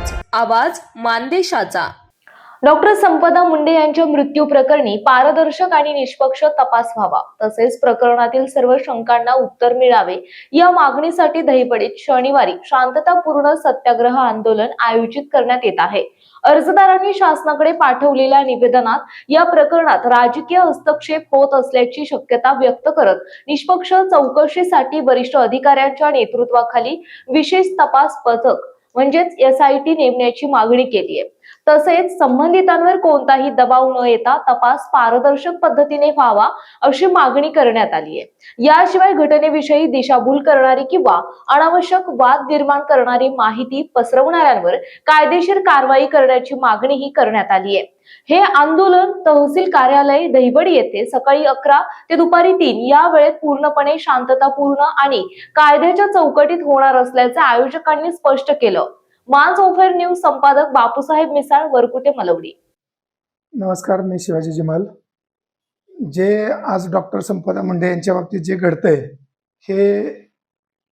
News. आवाज मानदेशाचा. Doctor संपदा मुंडे यांच्या मृत्यू प्रकरणी पारदर्शक आणि निष्पक्ष तपास व्हावा. तसेच प्रकरणातील सर्व शंकांना उत्तर मिळावे. या मागणीसाठी दहीपडीत शनिवारी शांततापूर्ण सत्याग्रह आंदोलन आयोजित करण्यात येत आहे. अर्जदारांनी शासनाकडे पाठवलेल्या निवेदनात या प्रकरणात राजकीय हस्तक्षेप होत असल्याची शक्यता व्यक्त करत निष्पक्ष चौकशीसाठी वरिष्ठ अधिकाऱ्यांच्या नेतृत्वाखाली विशेष तपास पथक म्हणजेच एसआयटी नेमण्याची मागणी केली आहे तसेच संबंधितांवर कोणताही दबाव न येता तपास पारदर्शक पद्धतीने व्हावा अशी मागणी करण्यात आली आहे. याशिवाय घटनेविषयी दिशाभूल करणारी किंवा अनावश्यक वाद निर्माण करणारी माहिती पसरवणाऱ्यांवर कायदेशीर कारवाई करण्याची मागणीही करण्यात आली आहे. हे आंदोलन तहसील कार्यालय दहिवडी येथे सकाळी अकरा ते दुपारी तीन या वेळेत पूर्णपणे शांततापूर्ण आणि कायद्याच्या चौकटीत होणार असल्याचे आयोजकांनी स्पष्ट केलं. मान्स ओफेर न्यूज संपादक बापूसाहेब मिसाळ वरकुटे मलवडी. नमस्कार मी शिवाजी जिमाल. जे आज डॉक्टर संपदा मुंडे यांच्या बाबतीत जे घडतंय हे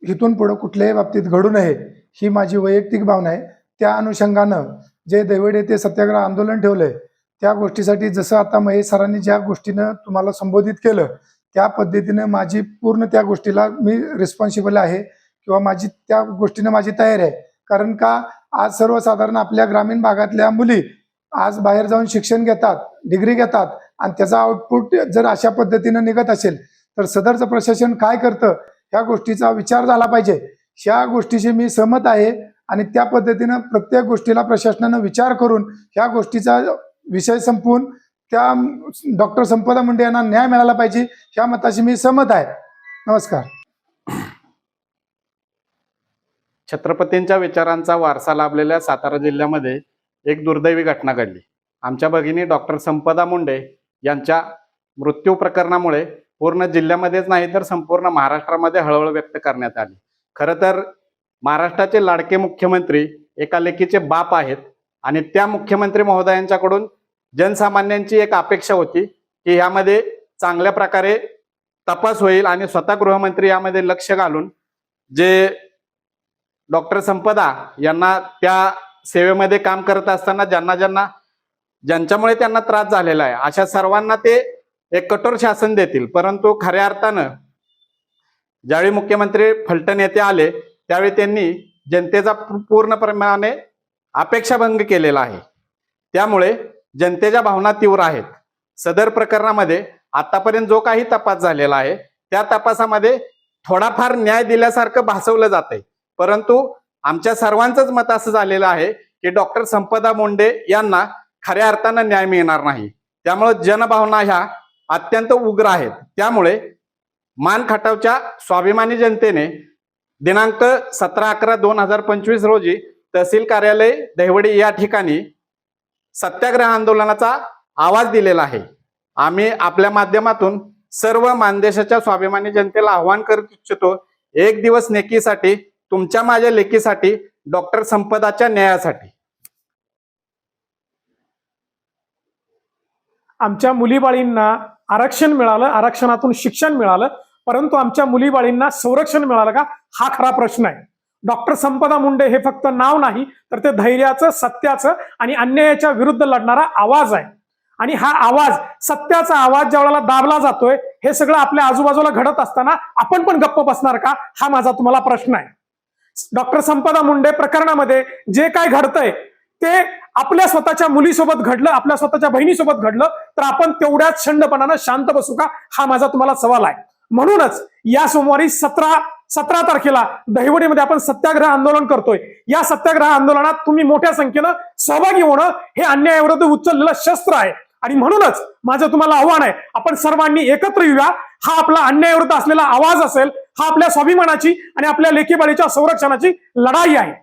इथून पुढं कुठल्याही बाबतीत घडू नये ही माझी वैयक्तिक भावना आहे. त्या अनुषंगानं जे दैवड येथे सत्याग्रह आंदोलन ठेवलंय त्या गोष्टीसाठी जसं आता महेश सरांनी ज्या गोष्टीनं तुम्हाला संबोधित केलं त्या पद्धतीनं माझी पूर्ण त्या गोष्टीला मी रिस्पॉन्सिबल आहे किंवा माझी त्या गोष्टीनं माझी तयारी आहे. कारण का आज सर्वसाधारण आपल्या ग्रामीण भागातल्या मुली आज बाहेर जाऊन शिक्षण घेतात डिग्री घेतात आणि त्याचा आउटपुट जर अशा पद्धतीनं निघत असेल तर सदरचं प्रशासन काय करतं? ह्या गोष्टीचा विचार झाला पाहिजे. ह्या गोष्टीशी मी सहमत आहे आणि त्या पद्धतीनं प्रत्येक गोष्टीला प्रशासनानं विचार करून ह्या गोष्टीचा विषय संपवून त्या डॉक्टर संपदा मुंडे यांना न्याय मिळाला पाहिजे ह्या मताशी मी सहमत आहे. नमस्कार. छत्रपतींच्या विचारांचा वारसा लाभलेल्या सातारा जिल्ह्यामध्ये एक दुर्दैवी घटना घडली. आमच्या भगिनी डॉक्टर संपदा मुंडे यांच्या मृत्यू प्रकरणामुळे पूर्ण जिल्ह्यामध्येच नाही तर संपूर्ण महाराष्ट्रामध्ये हळहळ व्यक्त करण्यात आली. खरं तर महाराष्ट्राचे लाडके मुख्यमंत्री एका लेखीचे बाप आहेत आणि त्या मुख्यमंत्री महोदयांच्याकडून जनसामान्यांची एक अपेक्षा होती की यामध्ये चांगल्या प्रकारे तपास होईल आणि स्वतः गृहमंत्री यामध्ये लक्ष घालून जे डॉक्टर संपदा यांना त्या सेवेमध्ये काम करत असताना ज्यांना ज्यांना ज्यांच्यामुळे त्यांना त्रास झालेला आहे अशा सर्वांना ते एक कठोर शासन देतील. परंतु खऱ्या अर्थानं ज्यावेळी मुख्यमंत्री फलटण येथे आले त्यावेळी त्यांनी जनतेचा पूर्ण प्रमाणे अपेक्षाभंग केलेला आहे. त्यामुळे जनतेच्या भावना तीव्र आहेत. सदर प्रकरणामध्ये आतापर्यंत जो काही तपास झालेला आहे त्या तपासामध्ये थोडाफार न्याय दिल्यासारखं भासवलं जातंय. परंतु आमच्या सर्वांचंच मत असं झालेलं आहे की डॉक्टर संपदा मुंडे यांना खऱ्या अर्थानं न्याय मिळणार नाही. त्यामुळे जनभावना ह्या अत्यंत उग्र आहेत. त्यामुळे मान खटावच्या स्वाभिमानी जनतेने दिनांक सतरा अकरा दोन हजार पंचवीस रोजी तहसील कार्यालय दहिवडी या ठिकाणी सत्याग्रह आंदोलनाचा आवाज दिलेला आहे. आम्ही आपल्या माध्यमातून सर्व मानदेशाच्या स्वाभिमानी जनतेला आव्हान करत इच्छितो एक दिवस नेकीसाठी तुमच्या माझ्या लेखीसाठी डॉक्टर संपदाच्या न्यायासाठी. आमच्या मुलीबाळींना आरक्षण मिळालं आरक्षणातून शिक्षण मिळालं परंतु आमच्या मुलीबाळींना संरक्षण मिळालं का? हा खरा प्रश्न आहे. डॉक्टर संपदा मुंडे हे फक्त नाव नाही तर ते धैर्याचं सत्याचं आणि अन्यायाच्या विरुद्ध लढणारा आवाज आहे. आणि हा आवाज सत्याचा आवाज ज्या वेळेला दाबला जातोय हे सगळं आपल्या आजूबाजूला घडत असताना आपण पण गप्प बसणार का? हा माझा तुम्हाला प्रश्न आहे. डॉक्टर संपदा मुंडे प्रकरणामध्ये जे काय घडतंय ते आपल्या स्वतःच्या मुलीसोबत घडलं आपल्या स्वतःच्या बहिणीसोबत घडलं तर आपण तेवढ्याच छंडपणानं शांत बसू का? हा माझा तुम्हाला सवाल आहे. म्हणूनच या सोमवारी सतरा सतरा तारखेला दहिवडीमध्ये आपण सत्याग्रह आंदोलन करतोय. या सत्याग्रह आंदोलनात तुम्ही मोठ्या संख्येनं सहभागी होणं हे अन्यायाविरुद्ध उचललेलं शस्त्र आहे. आणि म्हणूनच माझं तुम्हाला आव्हान आहे आपण सर्वांनी एकत्र येऊया. हा आपला अन्यायाविरुद्ध असलेला आवाज असेल हा आपल्या स्वाभिमानाची आणि आपल्या लेखीबाळीच्या संरक्षणाची लढाई आहे.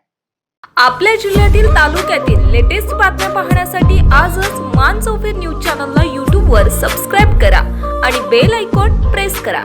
आपल्या जिल्ह्यातील तालुक्यातील लेटेस्ट बातम्या पाहण्यासाठी आजच मान चौफेर न्यूज चॅनलला यूट्यूबवर सबस्क्राईब करा आणि बेल आयकॉन प्रेस करा.